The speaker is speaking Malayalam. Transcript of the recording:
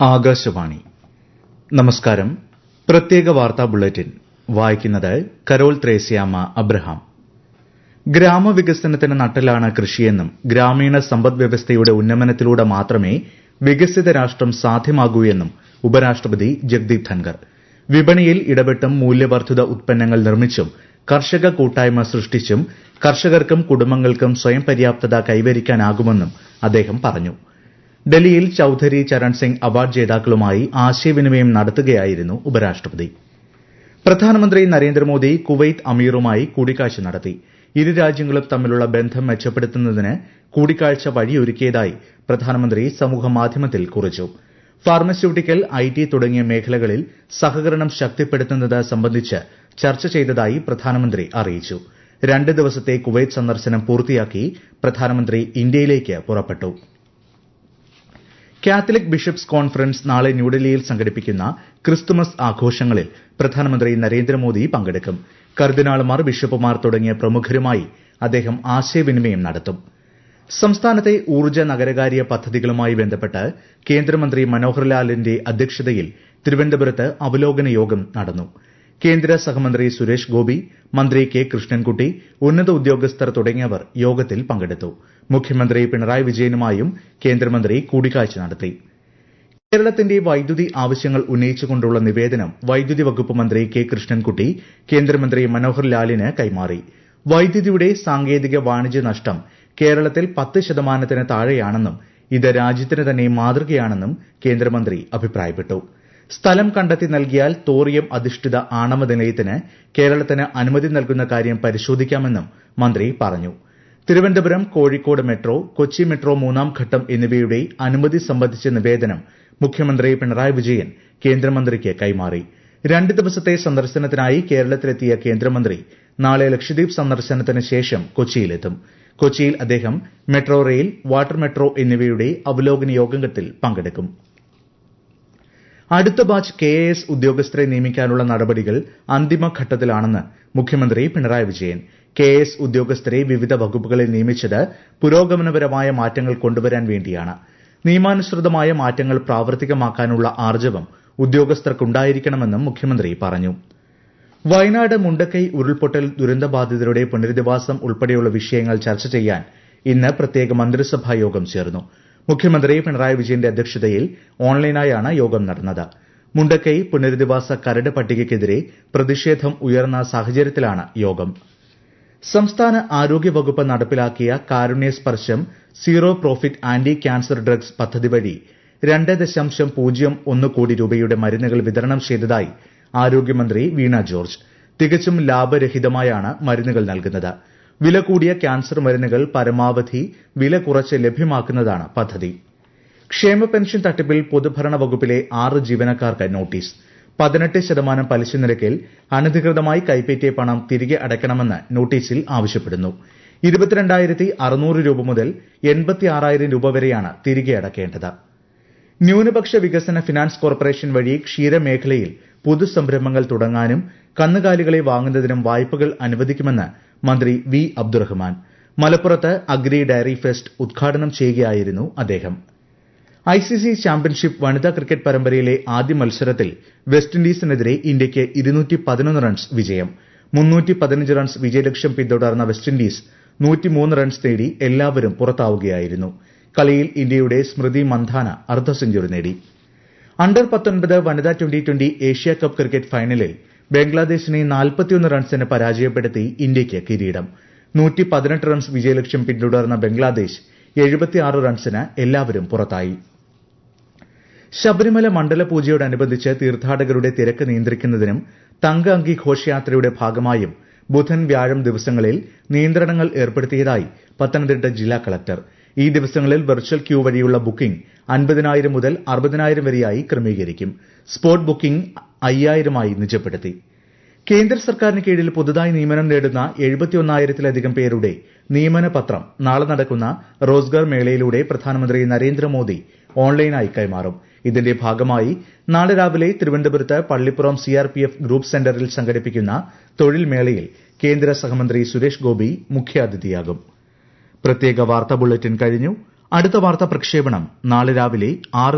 ആകാശവാണി. നമസ്കാരം. പ്രത്യേക വാർത്താ ബുള്ളറ്റിൻ. വായിക്കുന്നത് കരോൾ ത്രേസ്യാമ അബ്രഹാം. ഗ്രാമവികസനത്തിന് നട്ടെല്ലാണ് കൃഷിയെന്നും ഗ്രാമീണ സമ്പദ് വ്യവസ്ഥയുടെ ഉന്നമനത്തിലൂടെ മാത്രമേ വികസിത രാഷ്ട്രം സാധ്യമാകൂ എന്നും ഉപരാഷ്ട്രപതി ജഗ്ദീപ് ധൻകർ വിപണിയിൽ ഇടപെട്ടും മൂല്യവർദ്ധിത ഉത്പന്നങ്ങൾ നിർമ്മിച്ചും കർഷക കൂട്ടായ്മ സൃഷ്ടിച്ചും കർഷകർക്കും കുടുംബങ്ങൾക്കും സ്വയം പര്യാപ്തത കൈവരിക്കാനാകുമെന്നും അദ്ദേഹം പറഞ്ഞു. ഡൽഹിയിൽ ചൌധരി ചരൺ സിംഗ് അവാർഡ് ജേതാക്കളുമായി ആശയവിനിമയം നടത്തുകയായിരുന്നു ഉപരാഷ്ട്രപതി. പ്രധാനമന്ത്രി നരേന്ദ്രമോദി കുവൈത്ത് അമീറുമായി കൂടിക്കാഴ്ച നടത്തി. ഇരു രാജ്യങ്ങളും തമ്മിലുള്ള ബന്ധം മെച്ചപ്പെടുത്തുന്നതിന് കൂടിക്കാഴ്ച വഴിയൊരുക്കിയതായി പ്രധാനമന്ത്രി സമൂഹമാധ്യമത്തിൽ കുറിച്ചു. ഫാർമസ്യൂട്ടിക്കൽ ഐടി തുടങ്ങിയ മേഖലകളിൽ സഹകരണം ശക്തിപ്പെടുത്തുന്നത് സംബന്ധിച്ച് ചർച്ച ചെയ്തതായി പ്രധാനമന്ത്രി അറിയിച്ചു. രണ്ട് ദിവസത്തെ കുവൈത്ത് സന്ദർശനം പൂർത്തിയാക്കി പ്രധാനമന്ത്രി ഇന്ത്യയിലേക്ക് പുറപ്പെട്ടു. കാത്തലിക് ബിഷപ്സ് കോൺഫറൻസ് നാളെ ന്യൂഡൽഹിയിൽ സംഘടിപ്പിക്കുന്ന ക്രിസ്തുമസ് ആഘോഷങ്ങളിൽ പ്രധാനമന്ത്രി നരേന്ദ്രമോദി പങ്കെടുക്കും. കർദിനാളുമാർ ബിഷപ്പുമാർ തുടങ്ങിയ പ്രമുഖരുമായി അദ്ദേഹം ആശയവിനിമയം നടത്തും. സംസ്ഥാനത്തെ ഊർജ നഗരകാര്യ പദ്ധതികളുമായി ബന്ധപ്പെട്ട് കേന്ദ്രമന്ത്രി മനോഹർ ലാലിന്റെ അധ്യക്ഷതയിൽ തിരുവനന്തപുരത്ത് അവലോകന യോഗം നടന്നു. കേന്ദ്ര സഹമന്ത്രി സുരേഷ് ഗോപി മന്ത്രി കെ കൃഷ്ണൻകുട്ടി ഉന്നത ഉദ്യോഗസ്ഥർ തുടങ്ങിയവർ യോഗത്തിൽ പങ്കെടുത്തു. മുഖ്യമന്ത്രി പിണറായി വിജയനുമായും കേന്ദ്രമന്ത്രി കൂടിക്കാഴ്ച നടത്തി. കേരളത്തിന്റെ വൈദ്യുതി ആവശ്യങ്ങൾ ഉന്നയിച്ചുകൊണ്ടുള്ള നിവേദനം വൈദ്യുതി വകുപ്പ് മന്ത്രി കെ കൃഷ്ണൻകുട്ടി കേന്ദ്രമന്ത്രി മനോഹർ ലാലിന് കൈമാറി. വൈദ്യുതിയുടെ സാങ്കേതിക വാണിജ്യ നഷ്ടം കേരളത്തിൽ പത്ത് ശതമാനത്തിന് താഴെയാണെന്നും ഇത് രാജ്യത്തിന് തന്നെ മാതൃകയാണെന്നും കേന്ദ്രമന്ത്രി അഭിപ്രായപ്പെട്ടു. സ്ഥലം കണ്ടെത്തി നൽകിയാൽ തോറിയം അധിഷ്ഠിത ആണവ നിലയത്തിന് കേരളത്തിന് അനുമതി നൽകുന്ന കാര്യം പരിശോധിക്കാമെന്നും മന്ത്രി പറഞ്ഞു. തിരുവനന്തപുരം കോഴിക്കോട് മെട്രോ കൊച്ചി മെട്രോ മൂന്നാം ഘട്ടം എന്നിവയുടെ അനുമതി സംബന്ധിച്ച നിവേദനം മുഖ്യമന്ത്രി പിണറായി വിജയൻ കേന്ദ്രമന്ത്രിക്ക് കൈമാറി. രണ്ട് ദിവസത്തെ സന്ദർശനത്തിനായി കേരളത്തിലെത്തിയ കേന്ദ്രമന്ത്രി നാളെ ലക്ഷദ്വീപ് സന്ദർശനത്തിന് ശേഷം കൊച്ചിയിലെത്തും. കൊച്ചിയിൽ അദ്ദേഹം മെട്രോ റെയിൽ വാട്ടർ മെട്രോ എന്നിവയുടെ അവലോകന യോഗത്തിൽ പങ്കെടുക്കും. അടുത്ത ബാച്ച് കെ എ എസ് ഉദ്യോഗസ്ഥരെ നിയമിക്കാനുള്ള നടപടികൾ അന്തിമഘട്ടത്തിലാണെന്ന് മുഖ്യമന്ത്രി Pinarayi Vijayan. K A S ഉദ്യോഗസ്ഥരെ വിവിധ വകുപ്പുകളിൽ നിയമിച്ചത് പുരോഗമനപരമായ മാറ്റങ്ങൾ കൊണ്ടുവരാൻ വേണ്ടിയാണ്. നിയമാനുസൃതമായ മാറ്റങ്ങൾ പ്രാവർത്തികമാക്കാനുള്ള ആർജവം ഉദ്യോഗസ്ഥർക്കുണ്ടായിരിക്കണമെന്നും മുഖ്യമന്ത്രി പറഞ്ഞു. വയനാട് മുണ്ടക്കൈ ഉരുൾപൊട്ടൽ ദുരന്തബാധിതരുടെ പുനരധിവാസം ഉൾപ്പെടെയുള്ള വിഷയങ്ങൾ ചർച്ച ചെയ്യാൻ ഇന്ന് പ്രത്യേക മന്ത്രിസഭാ യോഗം ചേർന്നു. മുഖ്യമന്ത്രി പിണറായി വിജയന്റെ അധ്യക്ഷതയിൽ ഓൺലൈനായാണ് യോഗം നടന്നത്. മുണ്ടക്കൈ പുനരധിവാസ കരട് പട്ടികയ്ക്കെതിരെ പ്രതിഷേധം ഉയർന്ന സാഹചര്യത്തിലാണ് യോഗം. സംസ്ഥാന ആരോഗ്യ വകുപ്പ് നടപ്പിലാക്കിയ Karunya Sparsham zero profit anti cancer drugs പദ്ധതി വഴി രണ്ട് ദശാംശം പൂജ്യം ഒന്ന് കോടി രൂപയുടെ മരുന്നുകൾ വിതരണം ചെയ്തതായി ആരോഗ്യമന്ത്രി വീണ ജോർജ്. തികച്ചും ലാഭരഹിതമായാണ് മരുന്നുകൾ നൽകുന്നത്. വില കൂടിയ ക്യാൻസർ മരുന്നുകൾ പരമാവധി വില കുറച്ച് ലഭ്യമാക്കുന്നതാണ് പദ്ധതി. ക്ഷേമ പെൻഷൻ തട്ടിപ്പിൽ പൊതുഭരണ വകുപ്പിലെ ആറ് ജീവനക്കാർക്ക് നോട്ടീസ്. പതിനെട്ട് ശതമാനം പലിശ നിരക്കിൽ അനധികൃതമായി കൈപ്പറ്റിയ പണം തിരികെ അടയ്ക്കണമെന്ന് നോട്ടീസിൽ ആവശ്യപ്പെടുന്നു. രൂപ മുതൽ രൂപ വരെയാണ് തിരികെ അടയ്ക്കേണ്ടത് ന്യൂനപക്ഷ വികസന ഫിനാൻസ് കോർപ്പറേഷൻ വഴി ക്ഷീരമേഖലയിൽ പുതുസംരംഭങ്ങൾ തുടങ്ങാനും കന്നുകാലികളെ വാങ്ങുന്നതിനും വായ്പകൾ അനുവദിക്കുമെന്ന് മന്ത്രി വി അബ്ദുറഹ്മാൻ. മലപ്പുറത്ത് അഗ്രി ഡയറി ഫെസ്റ്റ് ഉദ്ഘാടനം ചെയ്യുകയായിരുന്നു അദ്ദേഹം. ഐസിസി ചാമ്പ്യൻഷിപ്പ് വനിതാ ക്രിക്കറ്റ് പരമ്പരയിലെ ആദ്യ മത്സരത്തിൽ വെസ്റ്റ് ഇൻഡീസിനെതിരെ ഇന്ത്യയ്ക്ക് റൺസ് വിജയം. റൺസ് വിജയലക്ഷ്യം പിന്തുടർന്ന വെസ്റ്റ് ഇൻഡീസ് നൂറ്റിമൂന്ന് റൺസ് നേടി എല്ലാവരും പുറത്താവുകയായിരുന്നു. കളിയിൽ ഇന്ത്യയുടെ സ്മൃതി മന്ധാന അർദ്ധ സെഞ്ചുറി നേടി. അണ്ടർ പത്തൊൻപത് വനിതാ twenty twenty Asia cup cricket ഫൈനലിൽ ബംഗ്ലാദേശിനെ നാൽപ്പത്തിയൊന്ന് റൺസിന് പരാജയപ്പെടുത്തി ഇന്ത്യയ്ക്ക് കിരീടം. റൺസ് വിജയലക്ഷ്യം പിന്തുടർന്ന ബംഗ്ലാദേശ് റൺസിന് എല്ലാവരും പുറത്തായി. ശബരിമല മണ്ഡല പൂജയോടനുബന്ധിച്ച് തീർത്ഥാടകരുടെ തിരക്ക് നിയന്ത്രിക്കുന്നതിനും തങ്ക അങ്കി ഘോഷയാത്രയുടെ ഭാഗമായും ബുധൻ വ്യാഴം ദിവസങ്ങളിൽ നിയന്ത്രണങ്ങൾ ഏർപ്പെടുത്തിയതായി പത്തനംതിട്ട ജില്ലാ കളക്ടർ ഈ ദിവസങ്ങളിൽ വെർച്വൽ ക്യൂ വഴിയുള്ള ബുക്കിംഗ് അൻപതിനായിരം മുതൽ അറുപതിനായിരം വരെയായി ക്രമീകരിക്കും. സ്പോട്ട് ബുക്കിംഗ് അയ്യായിരമായി നിജപ്പെടുത്തി. കേന്ദ്ര സർക്കാരിന് കീഴിൽ പുതുതായി നിയമനം നേടുന്ന എഴുപത്തിയൊന്നായിരത്തിലധികം പേരുടെ നിയമന പത്രം നാളെ നടക്കുന്ന റോസ്ഗാർ മേളയിലൂടെ പ്രധാനമന്ത്രി നരേന്ദ്രമോദി ഓൺലൈനായി കൈമാറും. ഇതിന്റെ ഭാഗമായി നാളെ രാവിലെ തിരുവനന്തപുരത്ത് പള്ളിപ്പുറം സിആർപിഎഫ് ഗ്രൂപ്പ് സെന്ററിൽ സംഘടിപ്പിക്കുന്ന തൊഴിൽ മേളയിൽ കേന്ദ്ര സഹമന്ത്രി സുരേഷ് ഗോപി മുഖ്യാതിഥിയാകും. പ്രത്യേക വാർത്താ ബുള്ളറ്റിൻ കഴിഞ്ഞു. അടുത്ത വാർത്താ പ്രക്ഷേപണം നാളെ രാവിലെ ആറ്